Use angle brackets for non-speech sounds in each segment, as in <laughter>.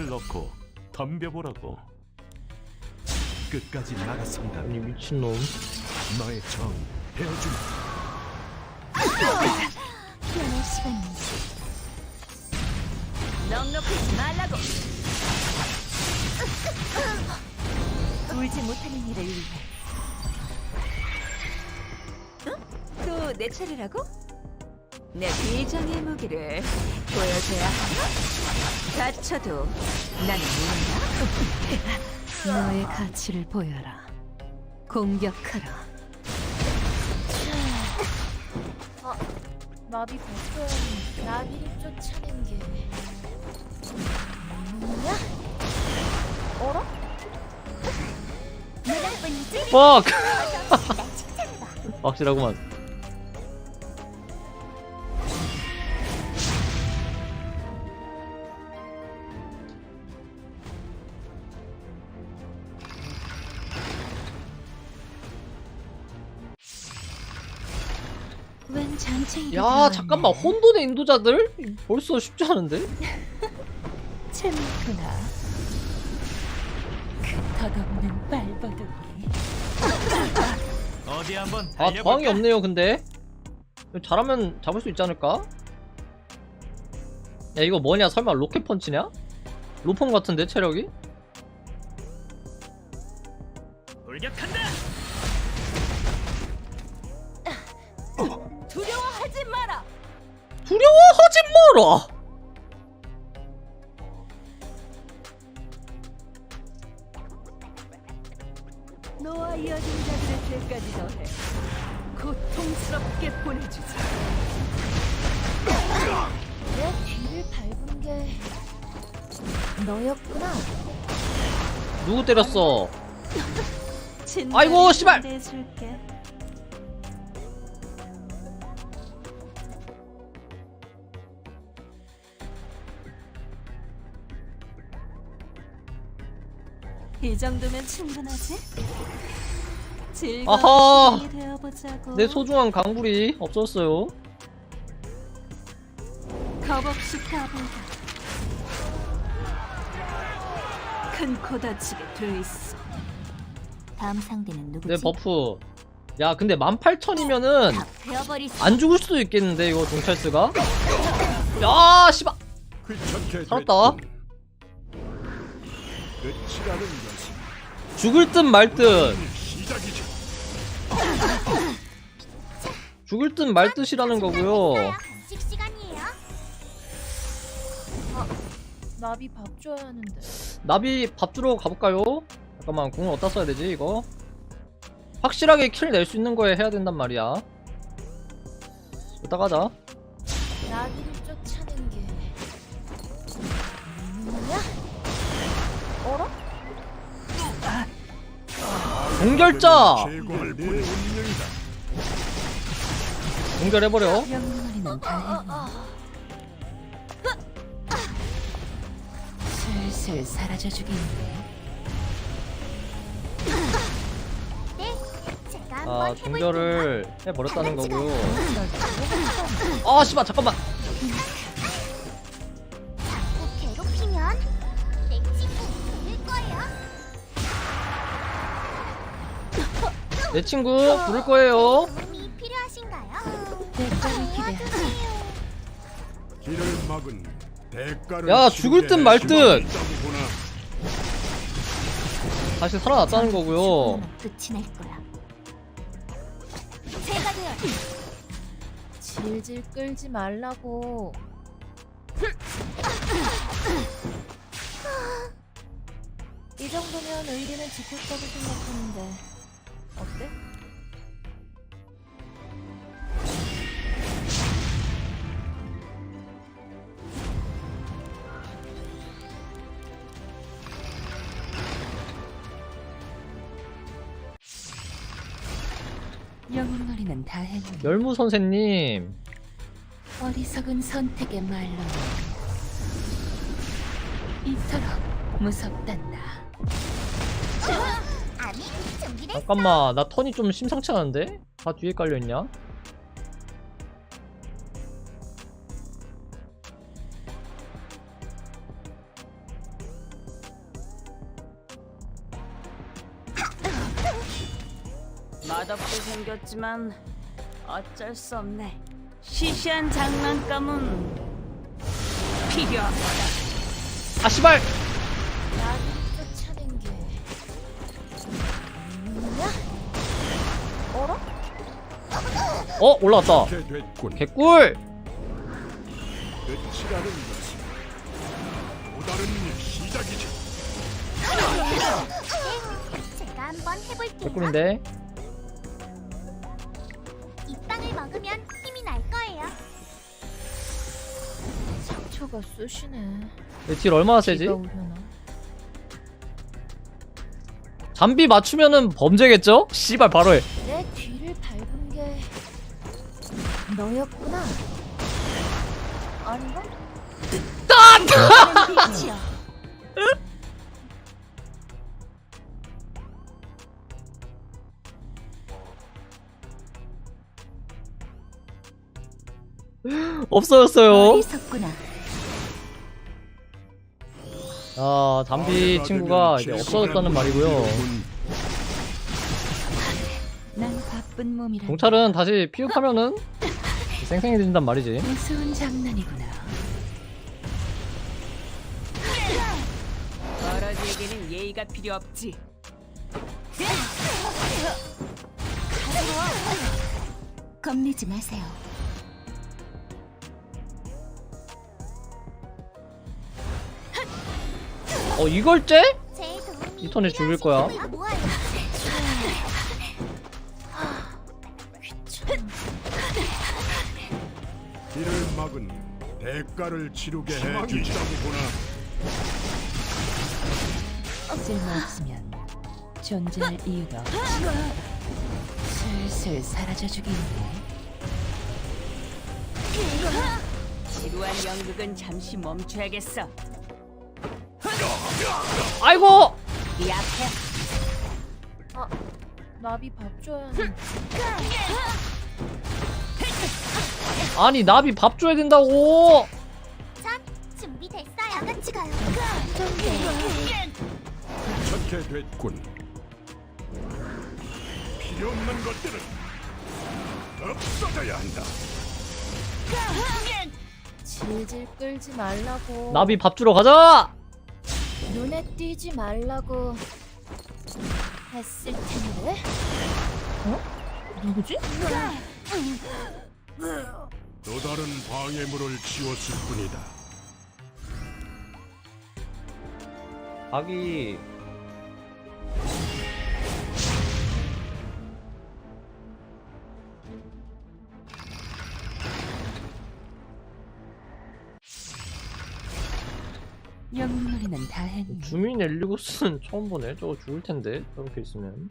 포탑을 넣고 덤벼보라고. 끝까지 나가선다. 아니 미친놈 너의 정 베어주마. 피어날 시간이지. 넉넉하지 말라고. 울지 못하는 일을 위해. 또내 차례라고? 내 비장의 무기를 보여줘야 하나? 다쳐도 나는 모른다. <laughs> 너의 가치를 보여라. 공격하라. 나비 버튼 나비를 쫓아낸 게 뭐야? 어라? 뻑! 나 칭찬해봐 확실하구만 야 잠깐만 혼돈의 인도자들? 벌써 쉽지 않은데? <laughs> 재밌구나. 그 덧없는 발버둥이. <laughs> 어디 한번 아 달려볼까? 저항이 없네요 근데 잘하면 잡을 수 있지 않을까? 야 이거 뭐냐 설마 로켓 펀치냐? 로폰 같은데 체력이? 돌격한다. 두려워하지 마라 너와 이어진 자들의 죄까지 더해 고통스럽게 보내주지 내 뒤를 밟은 게 너였구나 누구 때렸어? <laughs> 아이고, 씨발! 이 정도면 충분하지? 즐거운 아하! 시간이 되어보자고. 내 소중한 강불이 없었어요 겁없이 가보자. 큰코 다치게 돼 있어. 다음 상대는 누구지? 내 버프 야 근데 18,000이면은 다 베어버리지 안 죽을 수도 있겠는데 이거 동찰스가? 야 씨발 귀찮게 살았다. 됐군. 끝이라는 죽을 듯 말 듯. 죽을 듯 말 듯이라는 거고요 간식 시간이에요 나비 밥 줘야 하는데 나비 밥 주러 가볼까요? 잠깐만 공을 어디다 써야 되지 이거? 확실하게 킬 낼 수 있는 거에 해야 된단 말이야 이따 가자 나비를 다 했네. 슬슬 사라져주겠네. 제가 아 공결을 해버렸다는 거고요. 아 씨발 잠깐만 내 친구 부를 거예요 도움이 필요하신가요? 대가를 기대하자. 길을 막은 대가를 야, 죽을 듯내말 듯. 다시 살아났다는 거고요 끝이 날 거야. 제가 되어. 질질 끌지 말라고. 이 정도면 의리는 지켰다고 생각하는데 어때? 영웅머리는 다 했네. 열무 선생님 어리석은 선택의 말로 이토록 무섭단다. 잠깐만 나 턴이 좀 심상치 않은데? 다 뒤에 깔려있냐? 맛없게 생겼지만 어쩔 수 없네. 시시한 장난감은 필요하다. 아 씨발! 어 올라왔다. 개꿀. 제가 한번 해볼게요. 개꿀인데 이 빵을 먹으면 힘이 날 거예요. 상처가 쑤시네. 딜 얼마나 세지? 비가 오려나? 잠비 맞추면은 범죄겠죠? 씨발 바로 해내게 너였구나. 아닌가? 빛이요. <laughs> 없어졌어요 어리석구나. 아 담비 친구가 이제 없어졌다는 말이고요 난 바쁜 몸이라. 경찰은 다시 피흡하면은 생생해진단 말이지 무서운 장난이구나. 어러지에게는 예의가 필요 없지. 겁내지 마세요. 어 이걸 째? 이 턴에 죽일 거야. 필요하신 분을 모아요. 길을 막은 대가를 치르게 해주자고 보나. 쓸모없으면 존재할 이유가 없지. 슬슬 사라져 주겠네. 지루한 연극은 잠시 멈춰야겠어. 아이고 네 앞에 나비 밥 줘야 하는. 아니 나비 밥 줘야 된다고 전 준비됐어요. 다 같이 가요. 좋게 됐군. 필요 없는 것들은 없어져야 한다. 질질 끌지 말라고. 나비 밥 주러 가자 눈에 띄지 말라고 했을 텐데. 어? 누구지? 또 다른 방해물을 지웠을 뿐이다. 박이 영놀이는 다 했니? 주민 엘리고스는 처음 보네. 저거 죽을 텐데. 저렇게 있으면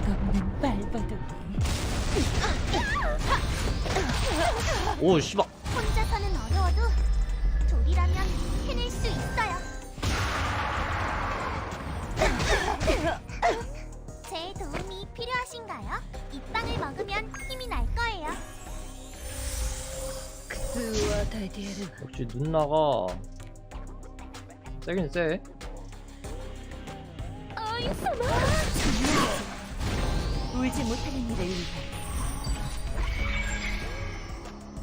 덧없는 발버둥이. 오 씨발 혼자서는 어려워도 둘이라면 해낼 수 있어요. 제 도움이 필요하신가요? 이 빵을 먹으면 힘이 날 거예요. 다디에르. 역시 눈나가 세긴 세 울지 못하는 일을 위해.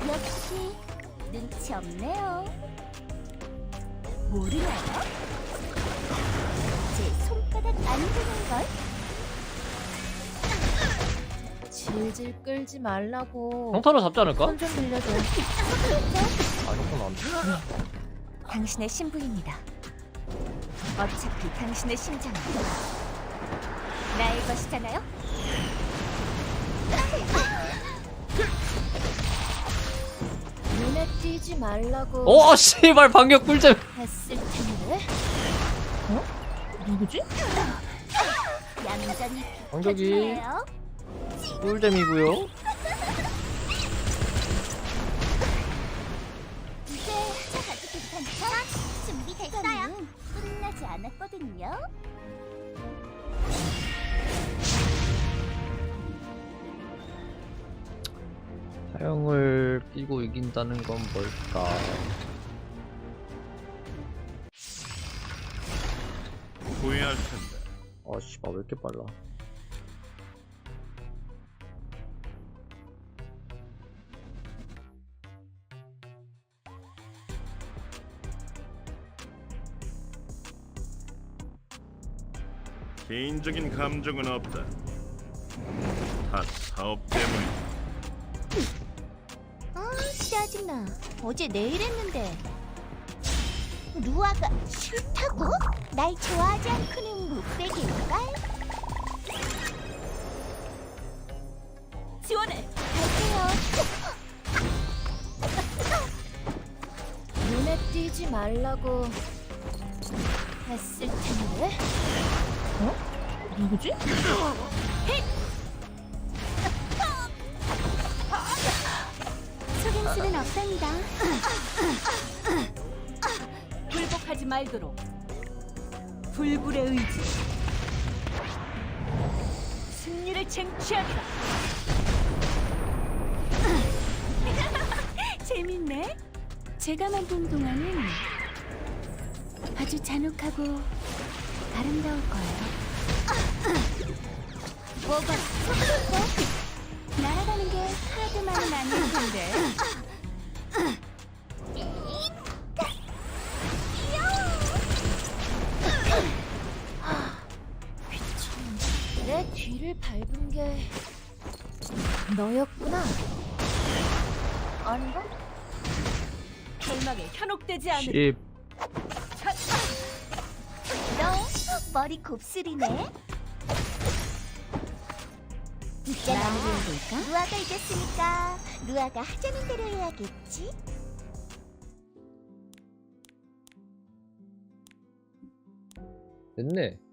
역시 눈치 없네요. 모르나요? 제 손바닥 안 드는 걸? 질질 끌지 말라고. 형타로 잡지 않을까? 손 좀 빌려줘. 아 형타는 안돼 당신의 신부입니다. 어차피 당신의 심장은 나의 것이잖아요. 눈에 띄지 말라고 오 씨발 반격 꿀잼 했을 텐데. 어? 누구지? 얌전히 반격이 비켜주세요. 꿀잼이고요 이제 가도 괜찮죠? 준비됐어요. 끝나지 않았거든요. 사형을 끼고 이긴다는 건 뭘까? 고민할 텐데. 아 씨발 왜 이렇게 빨라? 개인적인 감정은 없다. 다 사업 때문이다. 아, 짜증나. 어제 내일 했는데. 루아가 싫다고? 날 좋아하지 않고는 못 되길걸? 지원해. 갈게요. 눈에 띄지 말라고 했을 텐데. 누구지? 속임 수는 없답니다. 굴복하지 말도록. 불굴의 의지. 승리를 쟁취하리라. <laughs> 재밌네. 제가 만든 동화는 아주 잔혹하고 아름다울 거예요. 뭐가 속임수? 날아가는 게 하나만은 아닐 텐데. 내 뒤를 밟은 게 너였구나. 아닌가? 절망에 현혹되지 않을. 씹너 머리 곱슬이네. 있잖아. 루아가 이겼으니까 루아가 하자는 대로 해야겠지. 됐네